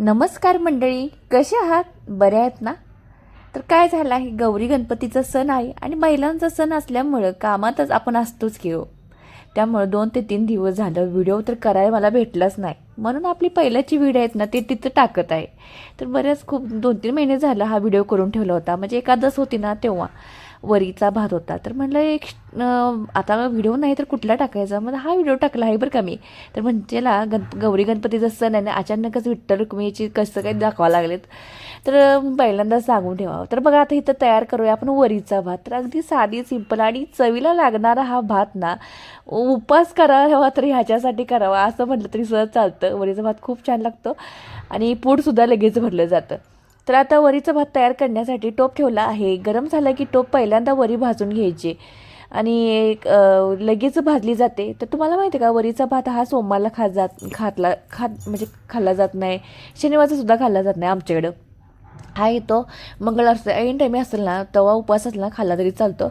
नमस्कार मंडळी कसे आहात? बरे आहेत ना? तर काय झालं आहे? गौरी गणपतीचा सण आहे आणि महिलांचा सण असल्यामुळं कामातच आपण असतोच की हो. त्यामुळं दोन ते तीन दिवस झालं व्हिडिओ तर करायला मला भेटलाच नाही. म्हणून आपली पहिल्याची व्हिडिओ आहेत ना ते तिथं टाकत आहे. तर बऱ्याच खूप दोन तीन महिने झालं हा व्हिडिओ करून ठेवला होता. म्हणजे एकादस होती ना तेव्हा. वरीचा भात होता. तर म्हटलं एक आता व्हिडिओ नाही तर कुठला टाकायचा? मग हा व्हिडिओ टाकला आहे बरं का मी. तर म्हणजेला गण गौरी गणपतीचा सण आहे ना अचानकच विठ्ठल रुक्मिणीची कसं काही दाखवा लागलेत. तर पहिल्यांदा सांगून ठेवावं. तर बघा आता इथं तयार करूया आपण वरीचा भात. तर अगदी साधी सिंपल आणि चवीला लागणारा हा भात ना उपास करावा तर ह्याच्यासाठी करावा असं म्हटलं तरी सहज चालतं. वरीचा भात खूप छान लागतो आणि पोटसुद्धा लगेच भरलं जातं. तर आता वरीचा भात तयार करण्यासाठी टोप ठेवला आहे. गरम झाला की टोप पहिल्यांदा वरी भाजून घ्यायची. आणि एक, लगेच भाजली जाते. तर तुम्हाला माहिती आहे का वरीचा भात हा सोमवारला खा जात खातला खात म्हणजे खाल्ला जात नाही. शनिवारचा सुद्धा खाल्ला जात नाही आमच्याकडं. हा येतो मंगळवार असतं. ऐन टाईमी असेल ना तेव्हा उपवास असला ना खाल्ला तरी चालतो.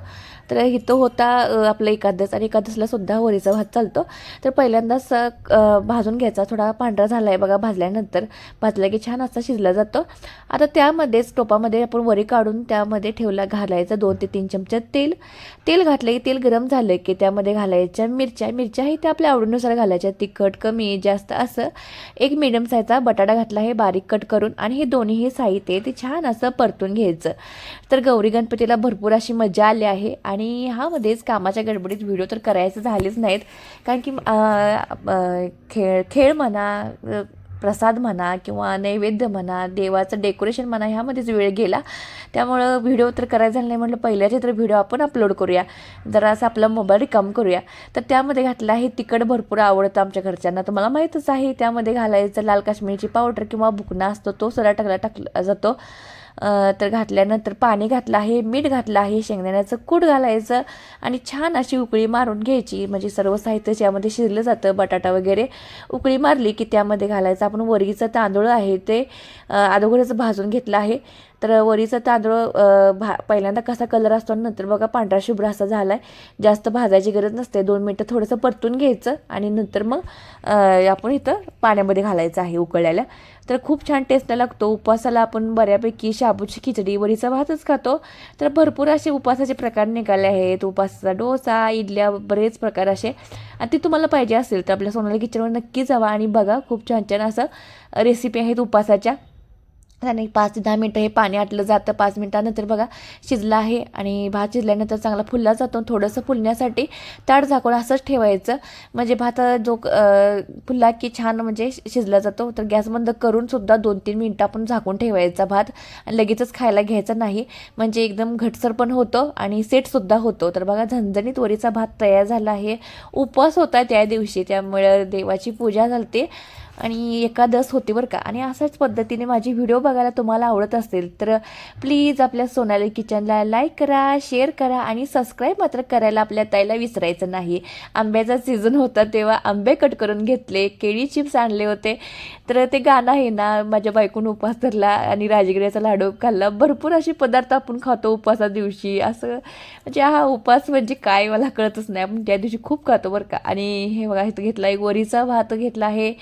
तर इथं होता आपलं एकादस आणि एकादसला सुद्धा वरीचा भात चालतो. तर पहिल्यांदाच अ, भाजून घ्यायचा. थोडा पांढरा झाला आहे बघा भाजल्यानंतर. भाजला की छान असा शिजला जातो. आता त्यामध्येच टोपामध्ये आपण वरी काढून त्यामध्ये ठेवला घालायचं दोन ते तीन चमचे तेल. तेल घातलं की तेल गरम झालं की त्यामध्ये घालायच्या मिरच्या. मिरच्याही त्या आपल्या आवडीनुसार घालायच्या. तिखट कमी जास्त असं. एक मिडियम साईजचा बटाटा घातला आहे बारीक कट करून. आणि हे दोन्हीही साहित्य ते छान असं परतून घ्यायचं. तर गौरी गणपतीला भरपूर अशी मजा आली आहे. आणि ह्यामध्येच कामाच्या गडबडीत व्हिडिओ तर करायचं झालेच नाहीत. कारण की खेळ खेळ म्हणा प्रसाद म्हणा किंवा नैवेद्य म्हणा देवाचं डेकोरेशन म्हणा ह्यामध्येच वेळ गेला. त्यामुळं व्हिडिओ तर करायचा झाला नाही म्हटलं पहिल्याचे तर व्हिडिओ आपण अपलोड करूया. जरा असं आपला मोबाईल रिकाम करूया. तर त्यामध्ये घातलं आहे तिखट भरपूर आवडतं आमच्या घरच्यांना. तुम्हाला माहीतच आहे त्यामध्ये घालायचं लाल काश्मीरची पावडर किंवा भुकणा असतो तो सगळा टाकला टाकला जातो. तर घातल्यानंतर पाणी घातलं आहे मीठ घातलं आहे शेंगदाण्याचं कूट घालायचं आणि छान अशी उकळी मारून घ्यायची. म्हणजे सर्व साहित्य ज्यामध्ये शिजलं जातं बटाटा वगैरे. उकळी मारली की त्यामध्ये घालायचं. आपण वरीचं तांदूळ आहे ते अगोदरच भाजून घेतलं आहे. तर वरीचा तांदूळ भा पहिल्यांदा कसा कलर असतो आणि नंतर बघा पांढरा शुभ्र असा झाला आहे जास्त भाजायची गरज नसते. दोन मिनटं थोडंसं परतून घ्यायचं आणि नंतर मग आपण इथं पाण्यामध्ये घालायचं आहे उकळल्याला तर खूप छान टेस्ट लागतो. उपवासाला आपण बऱ्यापैकी शाबूची खिचडी वरीचा भातच खातो. तर भरपूर असे उपवासाचे प्रकार निघाले आहेत. उपवासाचा डोसा इडल्या बरेच प्रकार असे. आणि ते तुम्हाला पाहिजे असेल तर आपल्या सोनाली किचनवर नक्की जावा आणि बघा खूप छान छान असं रेसिपी आहेत उपवासाच्या. आणि पाच ते दहा मिनटं हे पाणी आटलं जातं. पाच मिनटानंतर बघा शिजलं आहे आणि भात शिजल्यानंतर चांगला फुलला जातो. थोडंसं फुलण्यासाठी ताट झाकून असंच ठेवायचं. म्हणजे भात जो फुलला की छान म्हणजे शिजला जातो. तर गॅस बंद करूनसुद्धा दोन तीन मिनटं आपण झाकून ठेवायचा भात. आणि लगेचच खायला घ्यायचा नाही. म्हणजे एकदम घटसर पण होतो आणि सेटसुद्धा होतो. तर बघा झणझणीत वरीचा भात तयार झाला आहे. उपवास होता त्या दिवशी. त्यामुळे देवाची पूजा झालते. आणि एकादस होते बरं का. आणि अशाच पद्धतीने माझी व्हिडिओ बघायला तुम्हाला आवडत असेल तर प्लीज आपल्या सोनाली किचनला लाईक करा शेअर करा आणि सबस्क्राईब मात्र करायला आपल्या ताईला विसरायचं नाही. आंब्याचा सीझन होता तेव्हा आंबे कट करून घेतले केळी चिप्स आणले होते. तर ते गाणं आहे ना माझ्या बायकून उपवास धरला आणि राजगिऱ्याचा लाडू खाल्ला. भरपूर असे पदार्थ आपण खातो उपासा दिवशी. असं म्हणजे हा उपवास म्हणजे काय मला कळतच नाही. आपण त्या दिवशी खूप खातो बरं का. आणि हे बघा इथं घेतला एक वरीचा भात घेतला आहे.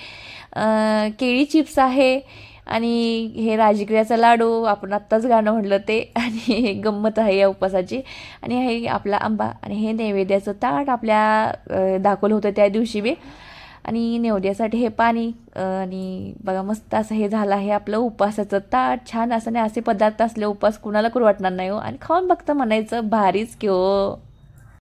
केळी चिप्स आहे आणि हे राजगिऱ्याचा लाडू आपण आत्ताच गाणं म्हटलं ते आणि हे गंमत आहे या उपवासाची. आणि हे आपला आंबा आणि हे नैवेद्याचं ताट आपल्या दाखवलं होतं त्या दिवशी बी. आणि नेवद्यासाठी हे पाणी आणि बघा मस्त असं हे झालं आहे आपलं उपवासाचं ताट. छान असं नाही असे पदार्थ असले उपवास कुणाला करू वाटणार नाही हो. आणि खाऊन बघता म्हणायचं भारीच की हो.